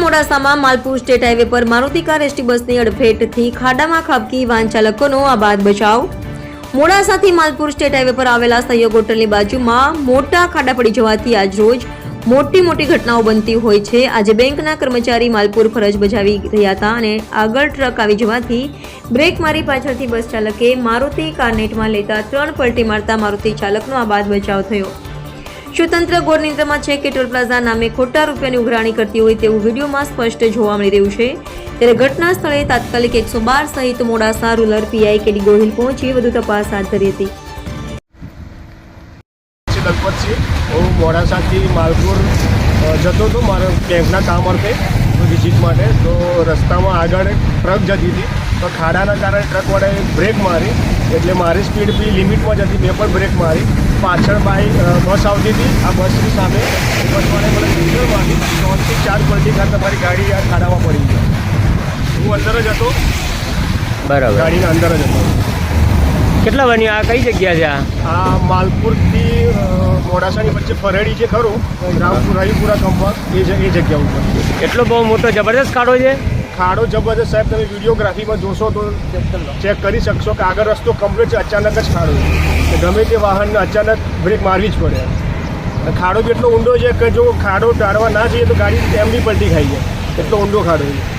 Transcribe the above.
મોડાસામાં Malpur state highway પર Maruti car ST બસની અડફેટથી ખાડામાં ખાબકી વાહન ચાલકોનો આબાદ બચાવ. મોડાસાથી માલપુર સ્ટેટ હાઈવે પર આવેલા સહયોગ હોટલની બાજુમાં મોટા ખાડા પડી જવાથી આજરોજ મોટી મોટી ઘટનાઓ બનતી હોય છે. આજે બેંકના કર્મચારી માલપુર ફરજ બજાવી રહ્યા હતા અને આગળ ટ્રક આવી જવાથી બ્રેક મારી પાછળથી બસ ચાલકે મારુતિ કાર નેટમાં લેતા ત્રણ પલટી મારતા મારુતિ ચાલકનો આબાદ બચાવ થયો. શું તંત્ર ગોળ નિંદ્રામાં છે કે ટોલ પ્લાઝા નામે ખોટા રૂપિયાની ઉઘરાણી કરતી હોય તેવું વિડીયોમાં સ્પષ્ટ જોવા મળી રહ્યું છે. ત્યારે ઘટના સ્થળે તાત્કાલિક એકસો બાર સહિત Modasa rural PI KD Gohil પહોંચી વધુ તપાસ હાથ ધરી હતી. છે દલપતસિંહ હું મોડાસાથી માલપુર જતો હતો. મારા કેમ્પના કામ અર્થે વિઝિટ માટે. તો રસ્તામાં આગળ ટ્રક જતી હતી. તો ખાડાના કારણે ટ્રક વડે બ્રેક મારી એટલે મારી સ્પીડ બી લિમિટમાં જતી મેં પણ બ્રેક મારી. પાછળ બાઈ બસ આવતી હતી. આ બસની સામે. બસવાળાએ મને સિગ્નલ મારી. ત્રણથી ચાર પલટી ખાત તમારી ગાડી આ ખાડામાં પડી ગઈ. હું અંદર જ હતો. બરાબર. ગાડીના અંદર જ હતો. કેટલા બન્યું? આ કઈ જગ્યા છે આ? આ માલપુરથી મોડાસાની વચ્ચે ફરેડી છે ખરું. રામપુર રાયપુરા કંપા એ એ જગ્યા ઉપર. એટલો બહુ મોટો જબરદસ્ત ખાડો છે? ખાડો જબરજસ્ત સાહેબ, તમે વિડીયોગ્રાફીમાં જોશો તો ચેક કરી શકશો કે આગળ રસ્તો કમ્પ્લીટ છે, અચાનક જ ખાડો છે. ગમે તે વાહનને અચાનક બ્રેક મારવી જ પડે. ખાડો એટલો ઊંડો છે કે જો ખાડો ટાળવા ના જઈએ તો ગાડી એમ બી પલટી ખાઈ જાય. એટલો ઊંડો ખાડો છે.